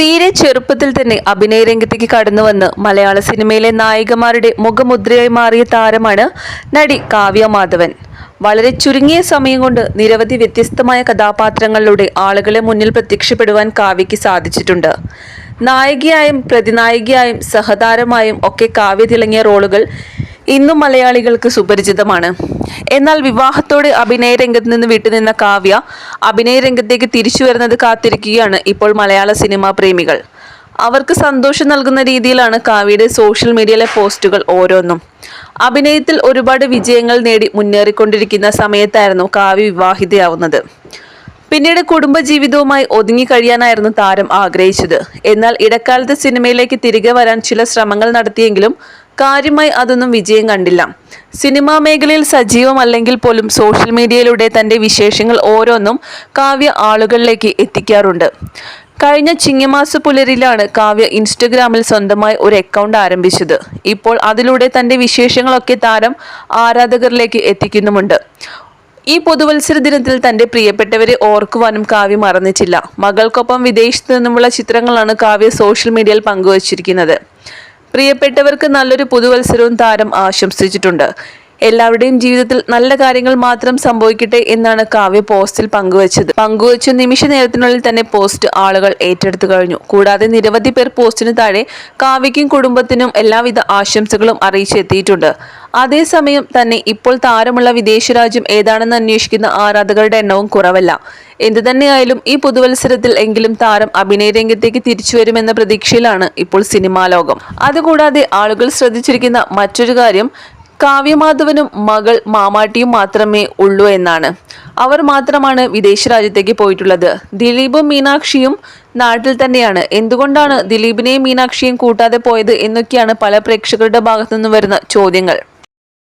തീരെ ചെറുപ്പത്തിൽ തന്നെ അഭിനയ രംഗത്തേക്ക് കടന്നു വന്ന് മലയാള സിനിമയിലെ നായികമാരുടെ മുഖമുദ്രയായി മാറിയ താരമാണ് നടി കാവ്യ മാധവൻ. വളരെ ചുരുങ്ങിയ സമയം കൊണ്ട് നിരവധി വ്യത്യസ്തമായ കഥാപാത്രങ്ങളിലൂടെ ആളുകളെ മുന്നിൽ പ്രത്യക്ഷപ്പെടുവാൻ കാവ്യയ്ക്ക് സാധിച്ചിട്ടുണ്ട്. നായികയായും പ്രതിനായികയായും സഹതാരമായും ഒക്കെ കാവ്യ തിളങ്ങിയ റോളുകൾ ഇന്നും മലയാളികൾക്ക് സുപരിചിതമാണ്. എന്നാൽ വിവാഹത്തോടെ അഭിനയ രംഗത്ത് നിന്ന് വിട്ടുനിന്ന കാവ്യ അഭിനയ രംഗത്തേക്ക് തിരിച്ചു വരുന്നത് കാത്തിരിക്കുകയാണ് ഇപ്പോൾ മലയാള സിനിമാ പ്രേമികൾ. അവർക്ക് സന്തോഷം നൽകുന്ന രീതിയിലാണ് കാവ്യയുടെ സോഷ്യൽ മീഡിയയിലെ പോസ്റ്റുകൾ ഓരോന്നും. അഭിനയത്തിൽ ഒരുപാട് വിജയങ്ങൾ നേടി മുന്നേറിക്കൊണ്ടിരിക്കുന്ന സമയത്തായിരുന്നു കാവ്യ വിവാഹിതയാവുന്നത്. പിന്നീട് കുടുംബജീവിതവുമായി ഒതുങ്ങി കഴിയാനായിരുന്നു താരം ആഗ്രഹിച്ചത്. എന്നാൽ ഇടക്കാലത്ത് സിനിമയിലേക്ക് തിരികെ വരാൻ ചില ശ്രമങ്ങൾ നടത്തിയെങ്കിലും കാര്യമായി അതൊന്നും വിജയം കണ്ടില്ല. സിനിമാ മേഖലയിൽ സജീവമല്ലെങ്കിൽ പോലും സോഷ്യൽ മീഡിയയിലൂടെ തന്റെ വിശേഷങ്ങൾ ഓരോന്നും കാവ്യ ആളുകളിലേക്ക് എത്തിക്കാറുണ്ട്. കഴിഞ്ഞ ചിങ്ങമാസ പുലരിലാണ് കാവ്യ ഇൻസ്റ്റഗ്രാമിൽ സ്വന്തമായി ഒരു അക്കൗണ്ട് ആരംഭിച്ചത്. ഇപ്പോൾ അതിലൂടെ തന്റെ വിശേഷങ്ങളൊക്കെ താരം ആരാധകരിലേക്ക് എത്തിക്കുന്നുമുണ്ട്. ഈ പുതുവത്സര ദിനത്തിൽ തന്റെ പ്രിയപ്പെട്ടവരെ ഓർക്കുവാനും കാവ്യ മറന്നിട്ടില്ല. മകൾക്കൊപ്പം വിദേശത്ത് നിന്നുമുള്ള ചിത്രങ്ങളാണ് കാവ്യ സോഷ്യൽ മീഡിയയിൽ പങ്കുവച്ചിരിക്കുന്നത്. പ്രിയപ്പെട്ടവർക്ക് നല്ലൊരു പുതുവത്സരവും താരം ആശംസിച്ചിട്ടുണ്ട്. എല്ലാവരുടെയും ജീവിതത്തിൽ നല്ല കാര്യങ്ങൾ മാത്രം സംഭവിക്കട്ടെ എന്നാണ് കാവ്യ പോസ്റ്റിൽ പങ്കുവച്ചത്. പങ്കുവച്ച നിമിഷ നേരത്തിനുള്ളിൽ തന്നെ പോസ്റ്റ് ആളുകൾ ഏറ്റെടുത്തു കഴിഞ്ഞു. കൂടാതെ നിരവധി പേർ പോസ്റ്റിന് താഴെ കാവ്യയ്ക്കും കുടുംബത്തിനും എല്ലാവിധ ആശംസകളും അറിയിച്ചെത്തിയിട്ടുണ്ട്. അതേസമയം തന്നെ ഇപ്പോൾ താരമുള്ള വിദേശ രാജ്യം ഏതാണെന്ന് അന്വേഷിക്കുന്ന ആരാധകരുടെ എണ്ണവും കുറവല്ല. എന്തു തന്നെയായാലും ഈ പുതുവത്സരത്തിൽ എങ്കിലും താരം അഭിനയ രംഗത്തേക്ക് തിരിച്ചു വരുമെന്ന പ്രതീക്ഷയിലാണ് ഇപ്പോൾ സിനിമാ ലോകം. അതുകൂടാതെ ആളുകൾ ശ്രദ്ധിച്ചിരിക്കുന്ന മറ്റൊരു കാര്യം കാവ്യമാധവനും മകൾ മാമാട്ടിയും മാത്രമേ ഉള്ളൂ എന്നാണ്. അവർ മാത്രമാണ് വിദേശ രാജ്യത്തേക്ക് പോയിട്ടുള്ളത്. ദിലീപും മീനാക്ഷിയും നാട്ടിൽ തന്നെയാണ്. എന്തുകൊണ്ടാണ് ദിലീപിനെയും മീനാക്ഷിയും കൂട്ടാതെ പോയത് എന്നൊക്കെയാണ് പല പ്രേക്ഷകരുടെ ഭാഗത്തു നിന്ന് വരുന്ന ചോദ്യങ്ങൾ.